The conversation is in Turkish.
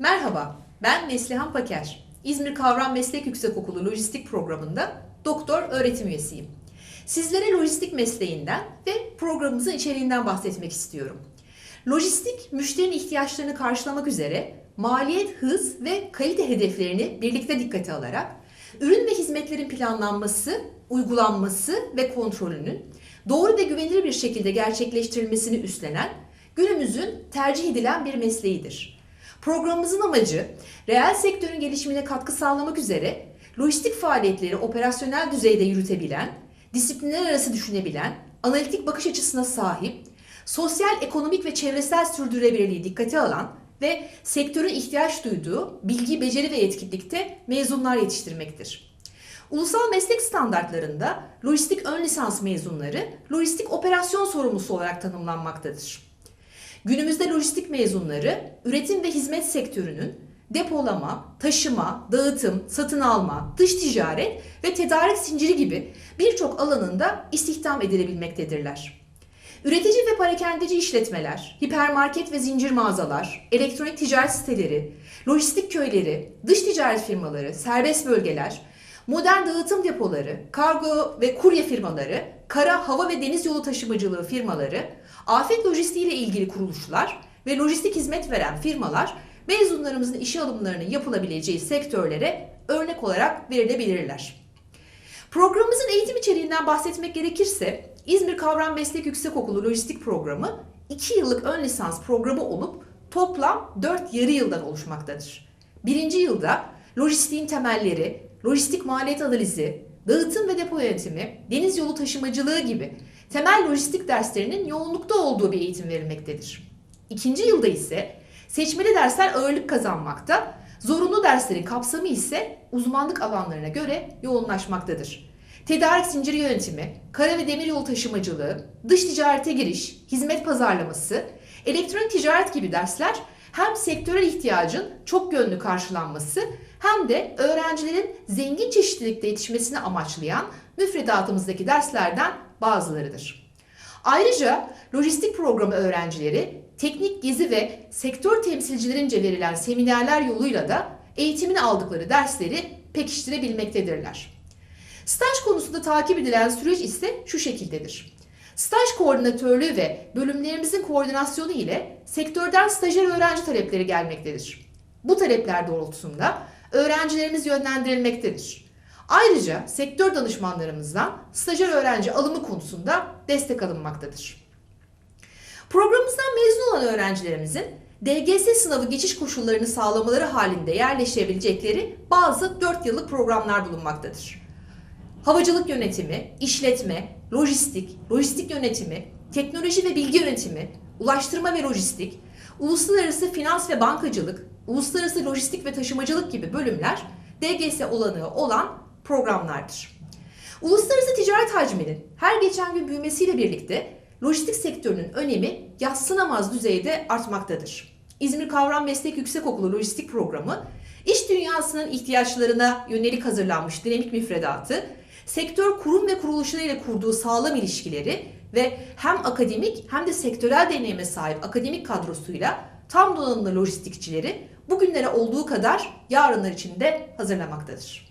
Merhaba, ben Neslihan Paker. İzmir Kavram Meslek Yüksekokulu Lojistik Programı'nda doktor öğretim üyesiyim. Sizlere lojistik mesleğinden ve programımızın içeriğinden bahsetmek istiyorum. Lojistik, müşterinin ihtiyaçlarını karşılamak üzere maliyet, hız ve kalite hedeflerini birlikte dikkate alarak ürün ve hizmetlerin planlanması, uygulanması ve kontrolünün doğru ve güvenilir bir şekilde gerçekleştirilmesini üstlenen günümüzün tercih edilen bir mesleğidir. Programımızın amacı reel sektörün gelişimine katkı sağlamak üzere lojistik faaliyetleri operasyonel düzeyde yürütebilen, disiplinler arası düşünebilen, analitik bakış açısına sahip, sosyal, ekonomik ve çevresel sürdürülebilirliği dikkate alan ve sektörün ihtiyaç duyduğu bilgi, beceri ve yetkinlikte mezunlar yetiştirmektir. Ulusal meslek standartlarında lojistik ön lisans mezunları lojistik operasyon sorumlusu olarak tanımlanmaktadır. Günümüzde lojistik mezunları üretim ve hizmet sektörünün depolama, taşıma, dağıtım, satın alma, dış ticaret ve tedarik zinciri gibi birçok alanında istihdam edilebilmektedirler. Üretici ve parakendeci işletmeler, hipermarket ve zincir mağazalar, elektronik ticaret siteleri, lojistik köyleri, dış ticaret firmaları, serbest bölgeler, modern dağıtım depoları, kargo ve kurye firmaları, kara, hava ve deniz yolu taşımacılığı firmaları, afet lojistiği ile ilgili kuruluşlar ve lojistik hizmet veren firmalar mezunlarımızın işe alımlarının yapılabileceği sektörlere örnek olarak verilebilirler. Programımızın eğitim içeriğinden bahsetmek gerekirse İzmir Kavram Meslek Yüksekokulu Lojistik Programı 2 yıllık ön lisans programı olup toplam 4 yarı yıldan oluşmaktadır. Birinci yılda lojistiğin temelleri, lojistik maliyet analizi, dağıtım ve depo yönetimi, deniz yolu taşımacılığı gibi temel lojistik derslerinin yoğunlukta olduğu bir eğitim verilmektedir. İkinci yılda ise seçmeli dersler ağırlık kazanmakta, zorunlu derslerin kapsamı ise uzmanlık alanlarına göre yoğunlaşmaktadır. Tedarik zinciri yönetimi, kara ve demir yolu taşımacılığı, dış ticarete giriş, hizmet pazarlaması, elektronik ticaret gibi dersler hem sektörel ihtiyacın çok yönlü karşılanması hem de öğrencilerin zengin çeşitlilikte yetişmesini amaçlayan müfredatımızdaki derslerden bazılarıdır. Ayrıca lojistik programı öğrencileri teknik gezi ve sektör temsilcilerince verilen seminerler yoluyla da eğitimini aldıkları dersleri pekiştirebilmektedirler. Staj konusunda takip edilen süreç ise şu şekildedir. Staj koordinatörlüğü ve bölümlerimizin koordinasyonu ile sektörden stajyer öğrenci talepleri gelmektedir. Bu talepler doğrultusunda öğrencilerimiz yönlendirilmektedir. Ayrıca sektör danışmanlarımızdan stajyer öğrenci alımı konusunda destek alınmaktadır. Programımızdan mezun olan öğrencilerimizin DGS sınavı geçiş koşullarını sağlamaları halinde yerleşebilecekleri bazı 4 yıllık programlar bulunmaktadır. Havacılık yönetimi, işletme, lojistik, lojistik yönetimi, teknoloji ve bilgi yönetimi, ulaştırma ve lojistik, uluslararası finans ve bankacılık, uluslararası lojistik ve taşımacılık gibi bölümler DGS olanağı olan programlardır. Uluslararası ticaret hacminin her geçen gün büyümesiyle birlikte lojistik sektörünün önemi yatsınamaz düzeyde artmaktadır. İzmir Kavram Meslek Yüksekokulu Lojistik Programı, iş dünyasının ihtiyaçlarına yönelik hazırlanmış dinamik müfredatı, sektör kurum ve kuruluşlarıyla kurduğu sağlam ilişkileri ve hem akademik hem de sektörel deneyime sahip akademik kadrosuyla tam donanımlı lojistikçileri bugünlere olduğu kadar yarınlar için de hazırlamaktadır.